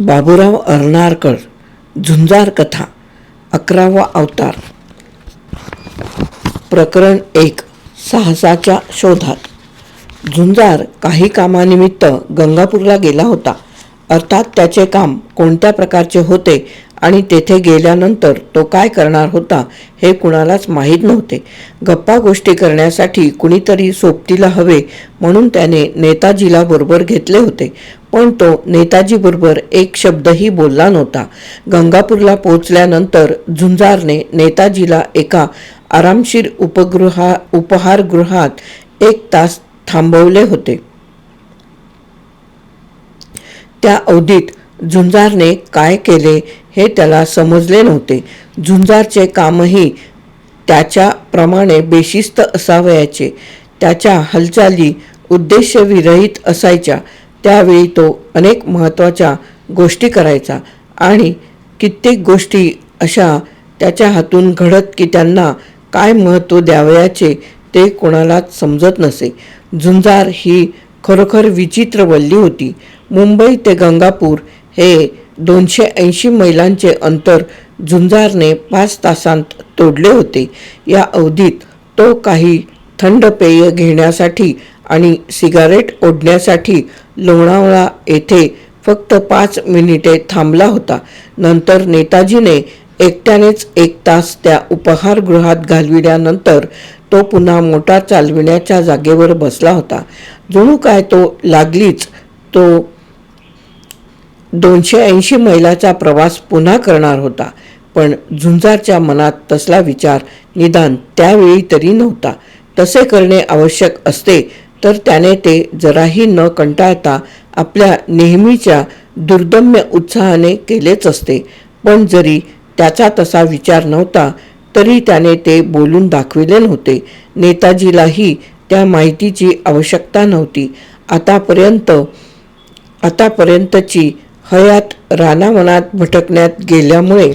बाबूराव अर्नारकर झुंजार कथा अकरावा अवतार. प्रकरण एक साहसाच्या शोधात. झुंजार काही कामानिमित्त गंगापूरला गेला होता. अर्थात त्याचे काम कोणत्या प्रकारचे होते आणि तेथे गेल्यानंतर तो काय करणार होता हे कुणालाच माहीत नव्हते. गप्पा गोष्टी करण्यासाठी कुणीतरी सोबतीला हवे म्हणून त्याने नेताजीला बरोबर घेतले होते. पण तो नेताजीबरोबर एक शब्दही बोलला नव्हता. गंगापूरला पोहोचल्यानंतर झुंजारने नेताजीला एका आरामशीर उपगृहा उपहारगृहात एक तास थांबवले होते. त्या अवधीत झुंजारने काय केले हे त्याला समजले नव्हते. झुंजारचे कामही त्याच्याप्रमाणे बेशिस्त असावयाचे. त्याच्या हालचाली उद्देशविरहित असायच्या. त्यावेळी तो अनेक महत्त्वाच्या गोष्टी करायचा आणि कित्येक गोष्टी अशा त्याच्या हातून घडत की त्यांना काय महत्त्व द्यावयाचे ते कोणालाच समजत नसे. झुंजार ही खरोखर विचित्र वल्ली होती. मुंबई ते गंगापूर हे दोनशे ऐंशी मैलांचे अंतर झुंजारने पाच तासांत तोडले होते. या अवधीत तो काही थंड पेय घेण्यासाठी आणि सिगारेट ओढण्यासाठी लोणावळा येथे फक्त पाच मिनिटे थांबला होता. नंतर नेताजीने एकट्यानेच एक तास त्या उपहारगृहात घालविल्यानंतर तो पुन्हा मोटार चालविण्याच्या जागेवर बसला होता. जणू काय तो लागलीच तो दोनशे ऐंशी मैलाचा प्रवास पुन्हा करणार होता पण झुंजारच्या मनात तसला विचार निदान त्यावेळी तरी नव्हता. तसे करणे आवश्यक असते तर त्याने ते जराही न कंटाळता आपल्या नेहमीच्या दुर्दम्य उत्साहाने केलेच असते. पण जरी त्याचा तसा विचार नव्हता तरी त्याने ते बोलून दाखविले नव्हते. नेताजीलाही त्या माहितीची आवश्यकता नव्हती. आतापर्यंत आतापर्यंतची हयात रानावनात भटकण्यात गेल्यामुळे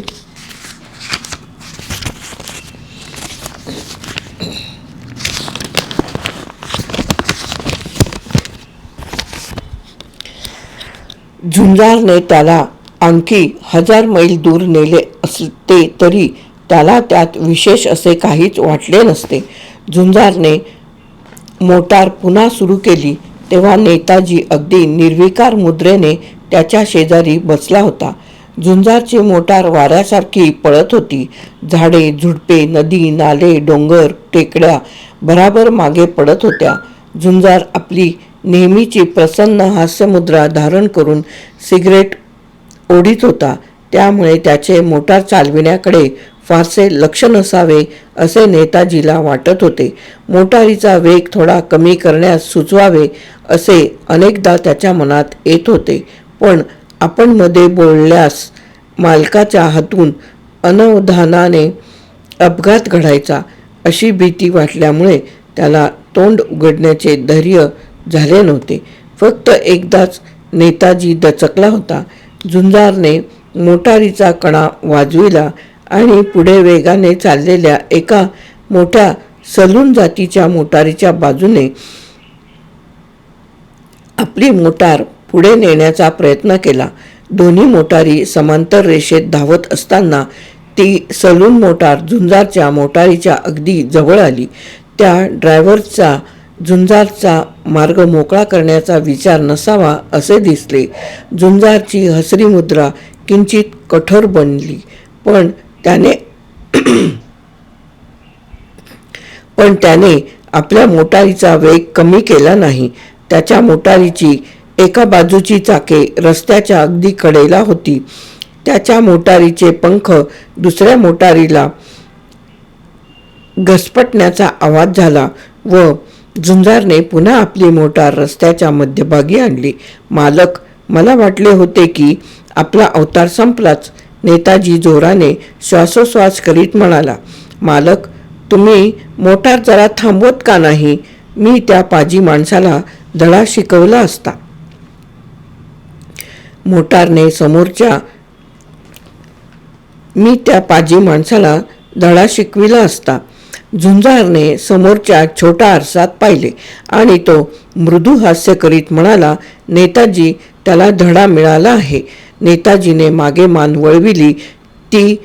झुंजारने त्याला आणखी हजार मैल दूर नेले असते तरी त्याला त्यात विशेष असे काहीच वाटले नसते. झुंजारने मोटार पुन्हा सुरू केली. तेव्हा नेताजी अगदी निर्विकार मुद्रेने त्याच्या शेजारी बसला होता. झुंजारची मोटार वाऱ्यासारखी पळत होती. झाडे झुडपे नदी नाले डोंगर टेकड्या बराबर मागे पडत होत्या. झुंजार आपली नेहमीची प्रसन्न हास्यमुद्रा धारण करून सिगरेट ओढीत होता. त्यामुळे त्याचे मोटार चालविण्याकडे फारसे लक्ष नसावे असे नेताजीला वाटत होते. मोटारीचा वेग थोडा कमी करण्यास सुचवावे असे अनेकदा त्याच्या मनात येत होते. पण आपण मध्ये बोलल्यास मालकाच्या हातून अनवधानाने अपघात घडायचा अशी भीती वाटल्यामुळे त्याला तोंड उघडण्याचे धैर्य झाले नव्हते. फक्त एकदाच नेताजी दचकला होता. झुंजारने मोटारीचा कणा वाजविला आणि पुढे वेगाने चाललेल्या एका मोठ्या सलून जातीच्या मोटारीच्या बाजूने आपली मोटार पुढे नेण्याचा प्रयत्न केला. दोन्ही मोटारी समांतर रेषेत धावत असताना ती सलून मोटार झुंजारच्या मोटारीच्या अगदी जवळ आली. त्या ड्रायव्हरचा झुंजारचा मार्ग मोकळा करण्याचा विचार नसावा असे दिसले. झुंजारची हसरी मुद्रा किंचित कठोर बनली पण त्याने पण त्याने आपल्या मोटारीचा वेग कमी केला नाही. त्याच्या मोटारीची एका बाजूची चाके रस्त्याच्या अगदी कडेला होती. त्याच्या मोटारीचे पंख दुसऱ्या मोटारीला घसपटण्याचा आवाज झाला व झुंजारने पुन्हा आपली मोटार रस्त्याच्या मध्यभागी आणली. मालक मला वाटले होते की आपला अवतार संपलाच. नेताजी जोराने श्वासोश्वास करीत म्हणाला मालक तुम्ही मोटार जरा थांबवत का नाही? मी त्या पाजी माणसाला धडा शिकवला असता. मोटारने समोरच्या मी त्या पाजी माणसाला धडा शिकविला असता. झुंजारने समोरच्या छोटा आरसात पाहिले आणि तो मृदू हास्य करीत म्हणाला नेताजी त्याला धडा मिळाला आहे. नेताजीने मागे मान वळविली. ती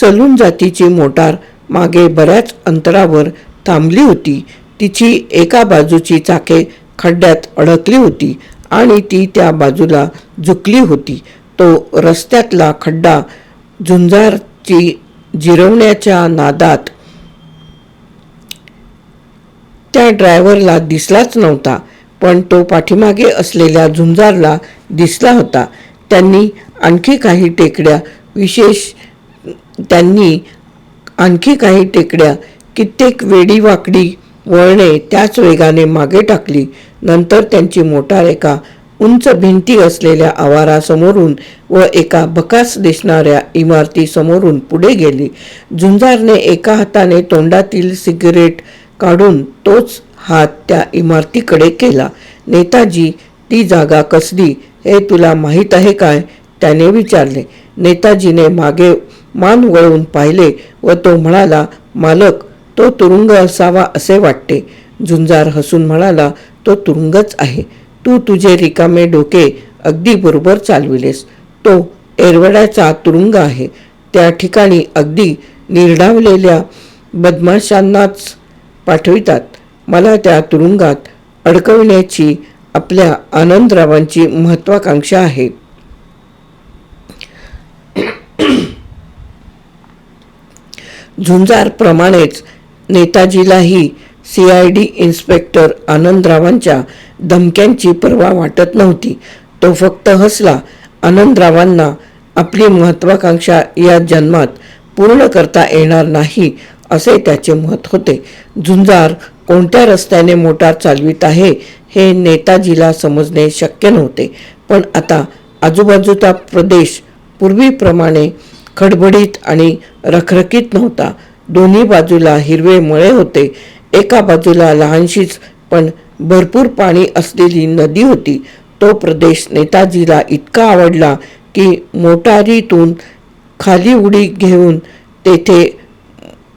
सलून जातीची मोटार मागे बऱ्याच अंतरावर थांबली होती. तिची एका बाजूची चाके खड्ड्यात अडकली होती आणि ती त्या बाजूला झुकली होती. तो रस्त्यातला खड्डा झुंजारची जिरवण्याच्या नादात त्या ड्रायव्हरला दिसलाच नव्हता पण तो पाठीमागे असलेल्या झुंजारला दिसला होता. त्यांनी आणखी काही टेकड्या विशेष त्यांनी आणखी काही टेकड्या कित्येक वेडी वाकडी वळणे त्याच वेगाने मागे टाकली. नंतर त्यांची मोटार एका उंच भिंती असलेल्या आवारासमोरून व एका बकास दिसणाऱ्या इमारतीसमोरून पुढे गेली. झुंजारने एका हाताने तोंडातील सिगरेट काढून तोच हात त्या इमारतीकडे केला. नेताजी ती जागा कसली हे तुला माहीत आहे काय? त्याने विचारले. नेताजीने मागे मान वळवून पाहिले व तो म्हणाला मालक तो तुरुंग असावा असे वाटते. झुंजार हसून म्हणाला तो तुरुंगच आहे. तू तुझे रिकामे डोके अगदी बरोबर चालविलेस. तो एरवड्याचा तुरुंग आहे. त्या ठिकाणी अगदी निर्डावलेल्या बदमाशांनाच पाठवितात. मला त्या तुरुंगात अडकवण्याची आपल्या आनंदरावांची महत्वाकांक्षा आहे. झुंजारप्रमाणेच नेताजीलाही सी आय डी इन्स्पेक्टर आनंदरावांच्या धमक्यांची पर्वा वाटत नव्हती. तो फक्त हसला. आनंदरावांना आपली महत्वाकांक्षा या जन्मात पूर्ण करता येणार नाही असे त्याचे मत होते. झुंजार कोणत्या रस्त्याने मोटार चालवित आहे हे नेताजीला समजणे शक्य नव्हते. पण आता आजूबाजूचा प्रदेश पूर्वीप्रमाणे खडबडीत आणि रखरखीत नव्हता. दोन्ही बाजूला हिरवे मळे होते. एका बाजूला लहानशीच पण भरपूर पाणी असलेली नदी होती. तो प्रदेश नेताजीला इतका आवडला की मोटारीतून खाली उडी घेऊन तेथे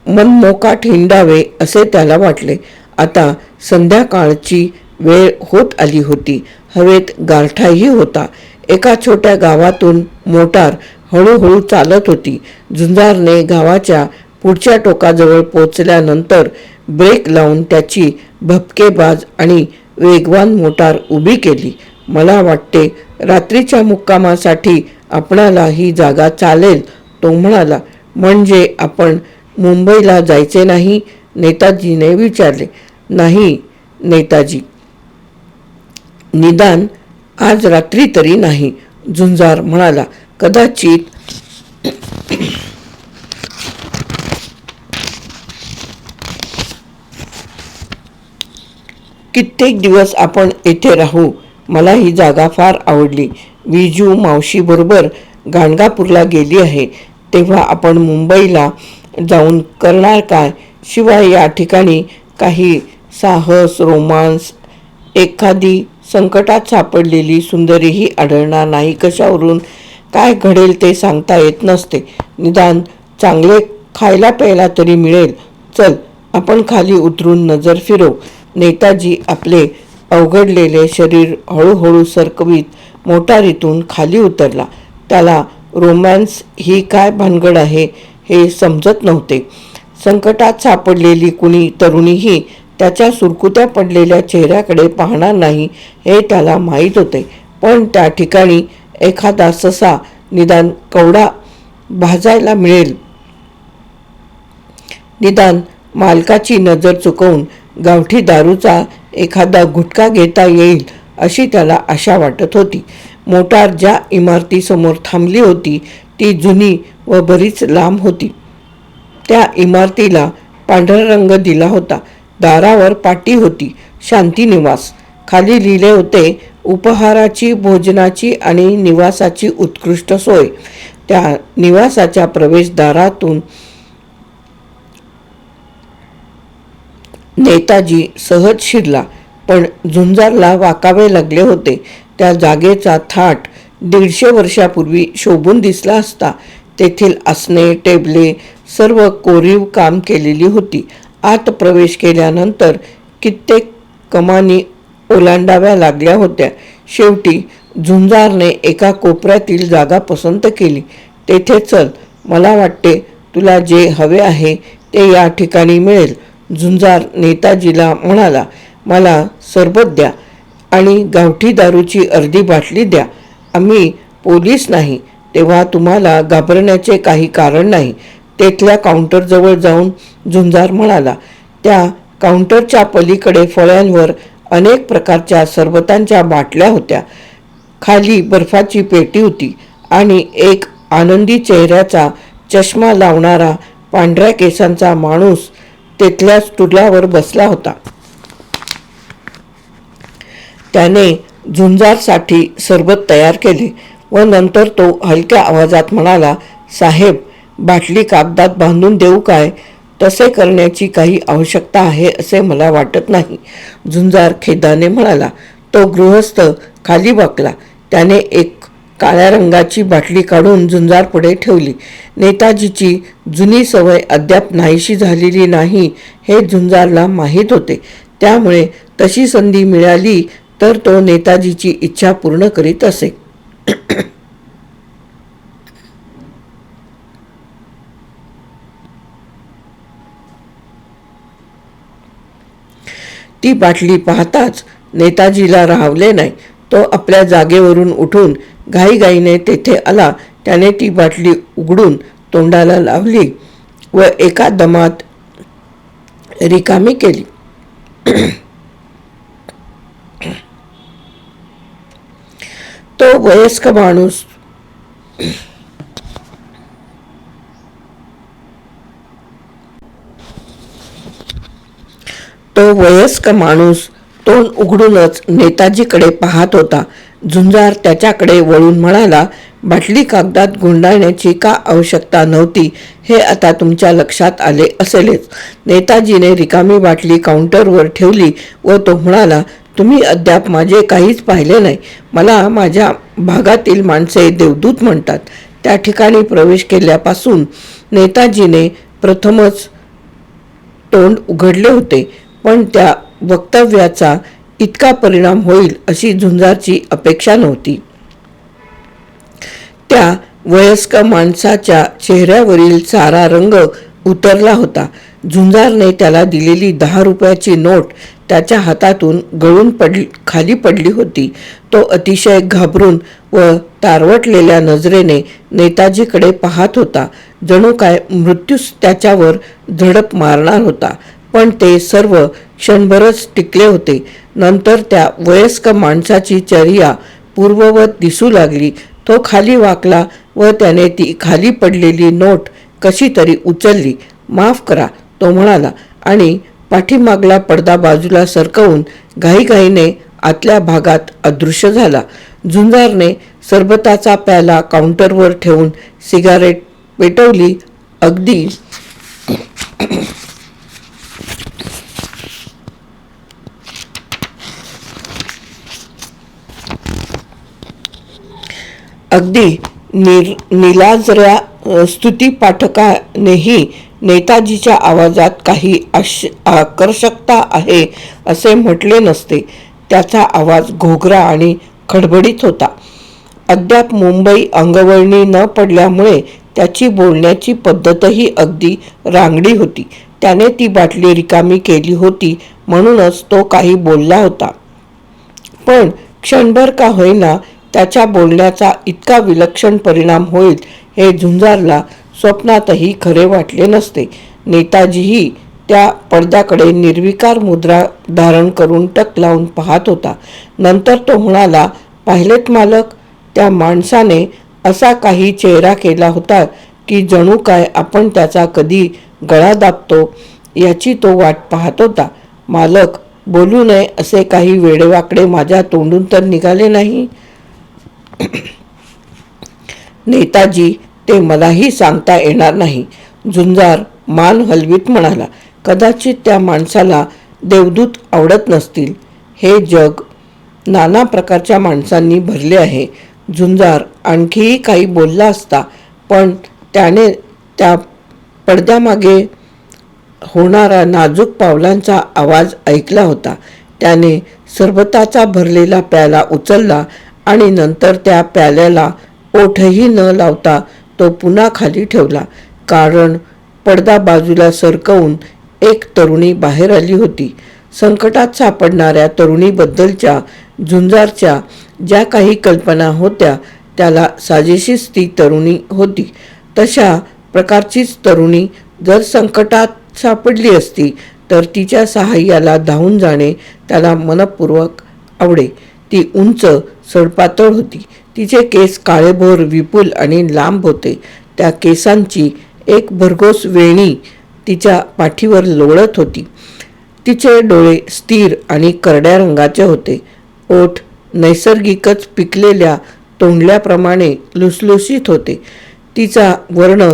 मनमोकाट हिंडावे असे त्याला वाटले. आता संध्याकाळची वेळ होत आली होती. हवेत गारठाही होता. एका छोट्या गावातून मोटार हळूहळू चालत होती. झुंजारने गावाच्या पुढच्या टोकाजवळ पोचल्यानंतर ब्रेक लावून त्याची भपकेबाज आणि वेगवान मोटार उभी केली. मला वाटते रात्रीच्या मुक्कामासाठी आपणाला ही जागा चालेल तो म्हणाला. म्हणजे आपण मुंबईला जायचे नाही? नेताजीने विचारले. नाही नेताजी. निदान आज रात्री तरी नाही झुंजार म्हणाला. कदाचित कित्येक दिवस आपण येथे राहू मला ही जागा फार आवडली. विजू मावशीबरोबर गाणगापूरला गेली आहे. तेव्हा आपण मुंबईला जाऊन करणार काय? शिवाय या ठिकाणी काही साहस रोमांस एखादी संकटात सापडलेली सुंदरीही आढळणार नाही. कशावरून काय घडेल ते सांगता येत नसते. निदान चांगले खायला प्यायला तरी मिळेल. चल आपण खाली उतरून नजर फिरव. नेताजी आपले अवघडलेले शरीर हळूहळू सरकवीत मोटारीतून खाली उतरला. त्याला रोमॅन्स ही काय भानगड आहे हे समजत नव्हते. संकटात सापडलेली कुणी तरुणीही त्याच्या सुरकुत्या पडलेल्या चेहऱ्याकडे पाहणार नाही हे त्याला माहीत होते. पण त्या ठिकाणी एखादा ससा निदान कवडा भाजायला मिळेल. निदान मालकाची नजर चुकवून गावठी दारूचा एखादा गुटखा घेता येईल अशी त्याला आशा वाटत होती. मोटार ज्या इमारतीसमोर थांबली होती ती जुनी व बरीच लांब होती. त्या इमारतीला पांढरा रंग दिला होता. दारावर पाटी होती. शांतीनिवास खाली लिहिले होते उपहाराची भोजनाची आणि निवासाची उत्कृष्ट सोय. त्या निवासाच्या प्रवेशद्वारातून नेताजी सहज शिरला पण झुंजारला वाकावे लागले होते. त्या जागेचा थाट दीडशे वर्षापूर्वी शोभून दिसला असता. तेथील आसने टेबले सर्व कोरीव काम केलेली होती. आत प्रवेश केल्यानंतर कित्येक कमानी ओलांडाव्या लागल्या होत्या. शेवटी झुंजारने एका कोपऱ्यातील जागा पसंत केली. तेथे चल मला वाटते तुला जे हवे आहे ते या ठिकाणी मिळेल झुंजार नेताजीला म्हणाला. मला सरबत द्या आणि गावठी दारूची अर्धी बाटली द्या. आम्ही पोलीस नाही तेव्हा तुम्हाला घाबरण्याचे काही कारण नाही. तेथल्या काउंटरजवळ जाऊन झुंजार म्हणाला. त्या काउंटरच्या पलीकडे फळ्यांवर अनेक प्रकारच्या सरबतांच्या बाटल्या होत्या. खाली बर्फाची पेटी होती आणि एक आनंदी चेहऱ्याचा चष्मा लावणारा पांढऱ्या केसांचा माणूस तेथल्या स्टुलावर बसला होता. त्याने झुंजारसाठी सरबत तयार केले व नंतर तो हलक्या आवाजात म्हणाला साहेब बाटली कागदात बांधून देऊ काय? तसे करण्याची काही आवश्यकता आहे असे मला वाटत नाही. झुंजार खेदाने म्हणाला तो गृहस्थ खाली बकला. त्याने एक काळ्या रंगाची बाटली काढून झुंजार पुढे ठेवली. नेताजीची जुनी सवय अद्याप नाहीशी झालेली नाही हे झुंजारला माहीत होते. त्यामुळे तशी संधी मिळाली तर तो नेताजीची इच्छा पूर्ण करीत असे. ती बाटली पाहताच नेताजीला राहवले नाही. तो आपल्या जागेवरून उठून घाईघाईने तेथे आला. त्याने ती बाटली उघडून तोंडाला लावली व एका दमात रिकामी केली. तो वयस्क माणूस तो वयस्क माणूस तोंड उघडूनच नेताजीकडे पाहत होता. झुंजार त्याच्याकडे वळून म्हणाला बाटली कागदात गुंडाळण्याची का आवश्यकता नव्हती? हे आता तुमच्या लक्षात आले असेलच. नेताजीने रिकामी बाटली काउंटरवर ठेवली व तो म्हणाला तुम्ही अद्याप माझे काहीच पाहिले नाही. मला माझ्या भागातील माणसे देवदूत म्हणतात. त्या ठिकाणी प्रवेश केल्यापासून नेताजीने प्रथमच तोंड उघडले होते. पण त्या वक्तव्याचा इतका परिणाम होईल अशी झुंजारची अपेक्षा नव्हती. त्या वयस्क माणसाच्या चेहऱ्यावरील सारा रंग उतरला होता. झुंजारने त्याला दिलेली दहा रुपयाची नोट त्याच्या हातातून गळून पडली खाली पडली होती. तो अतिशय घाबरून व तारवटलेल्या नजरेने नेताजीकडे पाहत होता. जणू काय मृत्यूच त्याच्यावर झडप मारणार होता. पण ते सर्व क्षणभरच टिकले होते. नंतर त्या वयस्क माणसाची चर्या पूर्ववत दिसू लागली. तो खाली वाकला व त्याने ती खाली पडलेली नोट कशी तरी उचलली. माफ करा तो म्हणाला आणि पाठीमागला पडदा बाजूला सरकवून घाईघाईने आतल्या भागात अदृश्य झाला. झुंजारने सरबताचा प्याला काउंटरवर ठेवून सिगारेट पेटवली. अगदी अगदी निर निलाजऱ्या स्तुतीपाठकानेही नेताजीच्या आवाजात काही आश आकर्षकता आहे असे म्हटले नसते. त्याचा आवाज घोगरा आणि खडबडीत होता. अद्याप मुंबई अंगवळणी न पडल्यामुळे त्याची बोलण्याची पद्धतही अगदी रांगडी होती. त्याने ती बाटली रिकामी केली होती म्हणूनच तो काही बोलला होता. पण क्षणभर का होईना त्याच्या बोलण्याचा इतका विलक्षण परिणाम होईल हे झुंजारला स्वप्नातही खरे वाटले नसते. नेताजीही त्या पडद्याकडे निर्विकार मुद्रा धारण करून टक लावून पाहत होता. नंतर तो म्हणाला पाहिलेत मालक त्या माणसाने असा काही चेहरा केला होता की जणू काय आपण त्याचा कधी गळा दाबतो याची तो वाट पाहत होता. मालक बोलू नये असे काही वेडेवाकडे माझ्या तोंडून तर निघाले नाही? नेताजी ते मलाही सांगता येणार नाही. झुंजार मान हलवीत म्हणाला कदाचित त्या माणसाला देवदूत आवडत नसतील. हे जग नाना प्रकारच्या माणसांनी भरले आहे झुंजार आणखीही काही बोलला असता पण त्याने त्या पडद्यामागे होणारा नाजूक पावलांचा आवाज ऐकला होता. त्याने सरबताचा भरलेला प्याला उचलला आणि नंतर त्या प्याल्याला ओठही न लावता तो पुन्हा खाली ठेवला. कारण पडदा बाजूला सरकवून एक तरुणी बाहेर आली होती. संकटात सापडणाऱ्या तरुणीबद्दलच्या झुंजारच्या ज्या काही कल्पना होत्या त्याला साजेशीच ती तरुणी होती. तशा प्रकारचीच तरुणी जर संकटात सापडली असती तर तिच्या सहाय्याला धावून जाणे त्याला मनपूर्वक आवडे. ती उंच सडपातळ होती. तिचे केस काळेभोर विपुल आणि लांब होते. त्या केसांची एक भरघोस वेणी तिच्या पाठीवर लोळत होती. तिचे डोळे स्थिर आणि करड्या रंगाचे होते. ओठ नैसर्गिकच पिकलेल्या तोंडल्याप्रमाणे लुसलुसीत होते. तिचा वर्ण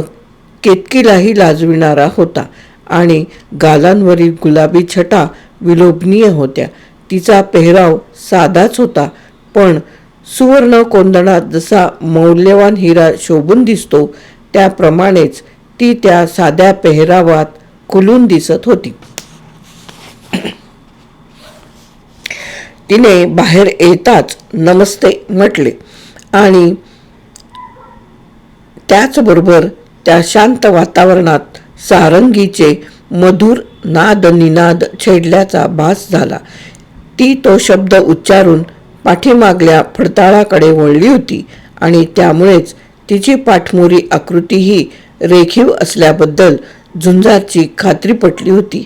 केतकीलाही लाजविणारा होता आणि गालांवरील गुलाबी छटा विलोभनीय होत्या. तिचा पेहराव साधाच होता. पण सुवर्ण कोंदणात जसा मौल्यवान हिरा शोभून दिसतो त्याप्रमाणेच ती त्या साध्या पेहरावात खुलून दिसत होती. तिने बाहेर येताच नमस्ते म्हटले आणि त्याचबरोबर त्या शांत वातावरणात सारंगीचे मधुर नाद निनाद छेडल्याचा भास झाला. ती तो शब्द उच्चारून पाठीमागल्या फडताळाकडे वळली होती आणि त्यामुळेच तिची पाठमोरी आकृतीही रेखीव असल्याबद्दल झुंजारची खात्री पटली होती.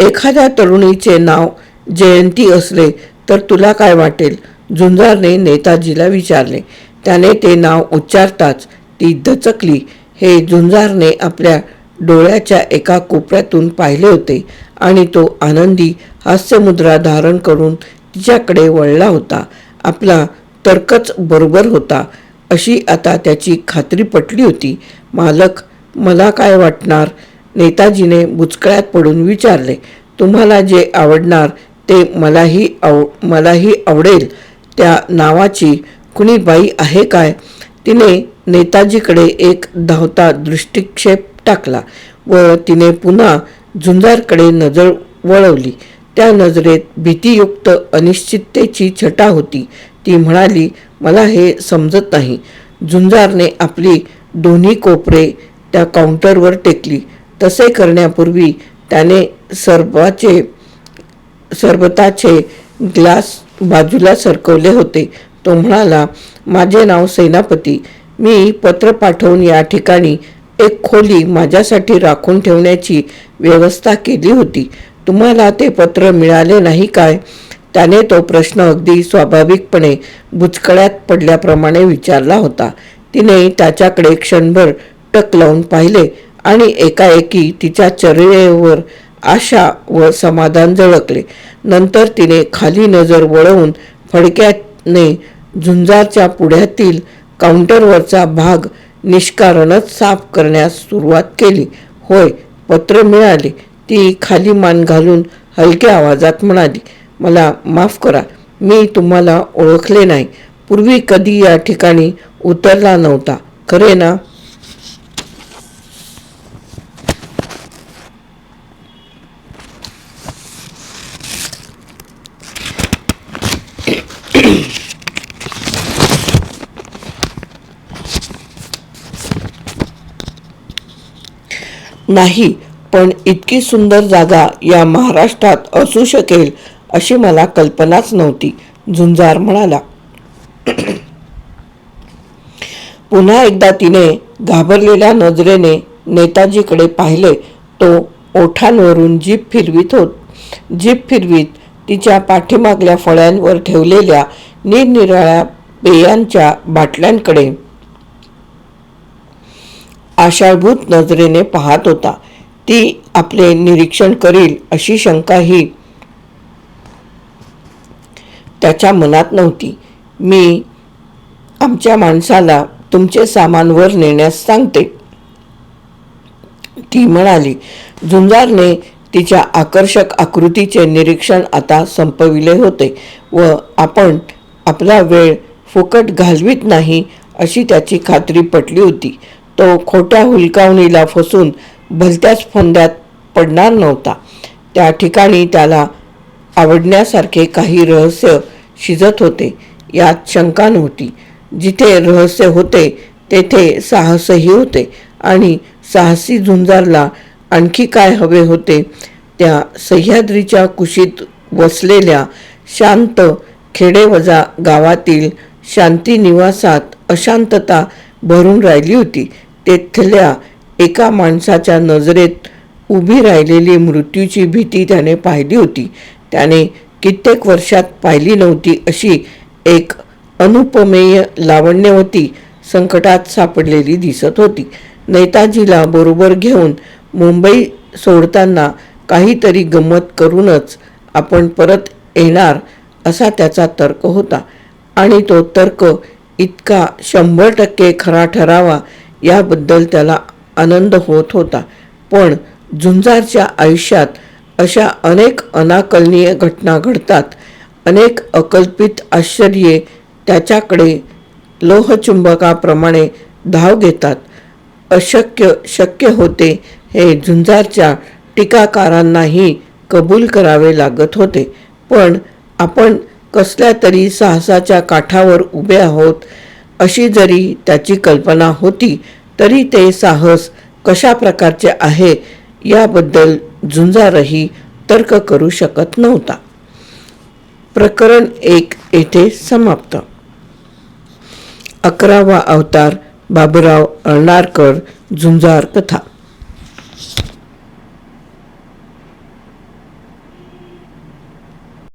एखाद्या तरुणीचे नाव जयंती असले तर तुला काय वाटेल? झुंजारने नेताजीला विचारले. त्याने ते नाव उच्चारताच ती दचकली. हे झुंजारने आपल्या डोळ्याच्या एका कोपऱ्यातून पाहिले होते आणि तो आनंदी हास्यमुद्रा धारण करून तिच्याकडे वळला होता. आपला तर्कच बरोबर होता. अशी आता त्याची खात्री पटली होती. मालक मला काय वाटणार? नेताजीने बुचकळ्यात पडून विचारले. तुम्हाला जे आवडणार ते मलाही आव मलाही आवडेल. त्या नावाची कुणी बाई आहे काय? तिने नेताजीकडे एक धावता दृष्टिक्षेप टाकला व तिने पुन्हा झुंजारकडे नजर वळवली. त्या नजरेत भीतीयुक्त अनिश्चिततेची छटा होती. ती म्हणाली मला हे समजत नाही झुंजारने आपली दोन्ही कोपरे त्या काउंटरवर टेकली. तसे करण्यापूर्वी त्याने सरबाचे सरबताचे ग्लास बाजूला सरकवले होते. तो म्हणाला माझे नाव सेनापती. मी पत्र पाठवून या ठिकाणी एक खोली माझ्यासाठी राखून ठेवण्याची व्यवस्था केली होती. तुम्हाला ते पत्र मिळाले नाही काय? त्याने तो प्रश्न अगदी स्वाभाविकपणे बुचकळ्यात पडल्याप्रमाणे विचारला होता. तिने त्याच्याकडे क्षणभर टक लावून पाहिले आणि एकाएकी तिच्या चरेवर आशा व समाधान झळकले. नंतर तिने खाली नजर वळवून फडक्याने झुंजारच्या पुढ्यातील काउंटरवरचा भाग निष्कारणच साफ करण्यास सुरुवात केली. होय पत्र मिळाले. ती खाली मान घालून हलक्या आवाजात म्हणाली मला माफ करा मी तुम्हाला ओळखले नाही. पूर्वी कधी या ठिकाणी उतरला नव्हता खरे ना? नाही पण इतकी सुंदर जागा या महाराष्ट्रात असू शकेल अशी मला कल्पनाच नव्हती झुंजार म्हणाला. पुन्हा एकदा तिने घाबरलेल्या नजरेने नेताजीकडे पाहिले. तो ओठांवरून जीप फिरवीत होत जीप फिरवीत तिच्या पाठीमागल्या फळ्यांवर ठेवलेल्या निरनिराळ्या पेयांच्या बाटल्यांकडे आषाढभूत नजरेने पाहत होता. ती आपले निरीक्षण करील अशी शंकाही त्याच्या मनात नव्हती. मी आमच्या माणसाला तुमचे सामान वर नेण्यास सांगते. ती म्हणाली झुंजारने तिच्या आकर्षक आकृतीचे निरीक्षण आता संपविले होते व आपण आपला वेळ फुकट घालवीत नाही अशी त्याची खात्री पटली होती. तो खोट्या हुलकावणीला फसून भलत्याच फंद्यात पडणार नव्हता. त्या ठिकाणी त्याला आवडण्यासारखे काही रहस्य शिजत होते. यात शंका नव्हती. जिथे रहस्य होते तेथे साहसही होते आणि साहसी झुंजारला आणखी काय हवे होते? त्या सह्याद्रीच्या कुशीत वसलेल्या शांत खेडेवजा गावातील शांती निवासात अशांतता भरून राहिली होती. तेथल्या एका माणसाच्या नजरेत उभी राहिलेली मृत्यूची भीती त्याने पाहिली होती. त्याने कित्येक वर्षात पाहिली नव्हती अशी एक अनुपमेय लावण्यवती संकटात सापडलेली दिसत होती. नेताजीला बरोबर घेऊन मुंबई सोडताना काहीतरी गंमत करूनच आपण परत येणार असा त्याचा तर्क होता. आणि तो तर्क इतका शंभर टक्के खरा ठरावा याबद्दल त्याला आनंद होत होता. पण झुंजारच्या आयुष्यात अशा अनेक अनाकलनीय घटना घडतात. अनेक अकल्पित आश्चर्ये त्याच्याकडे लोहचुंबकाप्रमाणे धाव घेतात. अशक्य शक्य होते हे झुंजारच्या टीकाकारांनाही कबूल करावे लागत होते. पण आपण कसल्या तरी साहसाच्या काठावर उभे आहोत अशी जरी त्याची कल्पना होती तरी ते साहस कशा प्रकारचे आहे याबद्दल झुंजारही तर्क करू शकत नव्हता. प्रकरण एक येथे समाप्त. अकरावा अवतार बाबुराव अळणारकर झुंजार कथा.